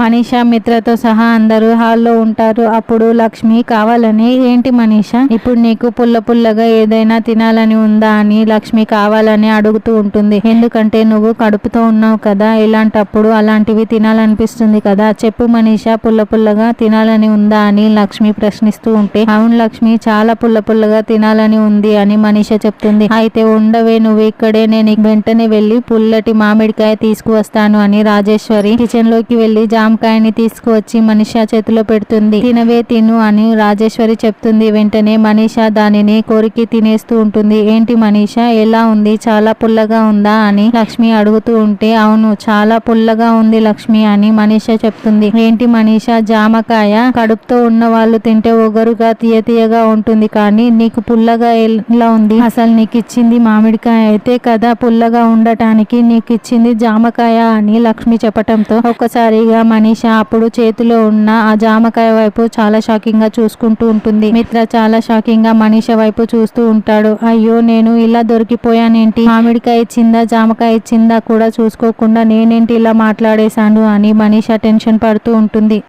మనీషా మిత్రతో సహా అందరూ హాల్లో ఉంటారు. అప్పుడు లక్ష్మి కావాలని ఏంటి మనీషా ఇప్పుడు నీకు పుల్ల పుల్లగా ఏదైనా తినాలని ఉందా అని లక్ష్మి కావాలని అడుగుతూ ఉంటుంది. ఎందుకంటే నువ్వు కడుపుతో ఉన్నావు కదా ఇలాంటప్పుడు అలాంటివి తినాలనిపిస్తుంది కదా. చెప్పు మనీషా పుల్ల పుల్లగా తినాలని ఉందా అని లక్ష్మి ప్రశ్నిస్తూ ఉంటే అవును లక్ష్మి చాలా పుల్ల పుల్లగా తినాలని ఉంది అని మనీష చెప్తుంది. అయితే ఉండవే నువ్వు ఇక్కడే నేను వెంటనే వెళ్ళి పుల్లటి మామిడికాయ తీసుకువస్తాను అని రాజేశ్వరి కిచెన్లోకి వెళ్ళి జామకాయని తీసుకువచ్చి మనీష చేతిలో పెడుతుంది. తినవే తిను అని రాజేశ్వరి చెప్తుంది. వెంటనే మనీషా దానిని కొరికి తినేస్తూ ఉంటుంది. ఏంటి మనీష ఎలా ఉంది? చాలా పుల్లగా ఉందా అని లక్ష్మి అడుగుతూ ఉంటే అవును చాలా పుల్లగా ఉంది లక్ష్మి అని మనీష చెప్తుంది. ఏంటి మనీష జామకాయ కడుపుతో ఉన్న వాళ్ళు తింటే ఒగరుగా తీయ తీయగా ఉంటుంది కానీ నీకు పుల్లగా ఎలా ఉంది? అసలు నీకు ఇచ్చింది మామిడికాయ అయితే కదా పుల్లగా ఉండటానికి నీకు ఇచ్చింది జామకాయ అని లక్ష్మి చెప్పటంతో ఒక్కసారిగా మనీష అప్పుడు చేతిలో ఉన్న ఆ జామకాయ వైపు చాలా షాకింగ్గా చూసుకుంటూ ఉంటుంది. మిత్ర చాలా షాకింగ్గా మనీష వైపు చూస్తూ ఉంటాడు. అయ్యో నేను ఇలా దొరికిపోయానేంటి? మామిడికాయ ఇచ్చిందా జామకాయ ఇచ్చిందా కూడా చూసుకోకుండా నేనేంటి ఇలా మాట్లాడేశాను అని మనీష టెన్షన్ పడుతూ ఉంటుంది.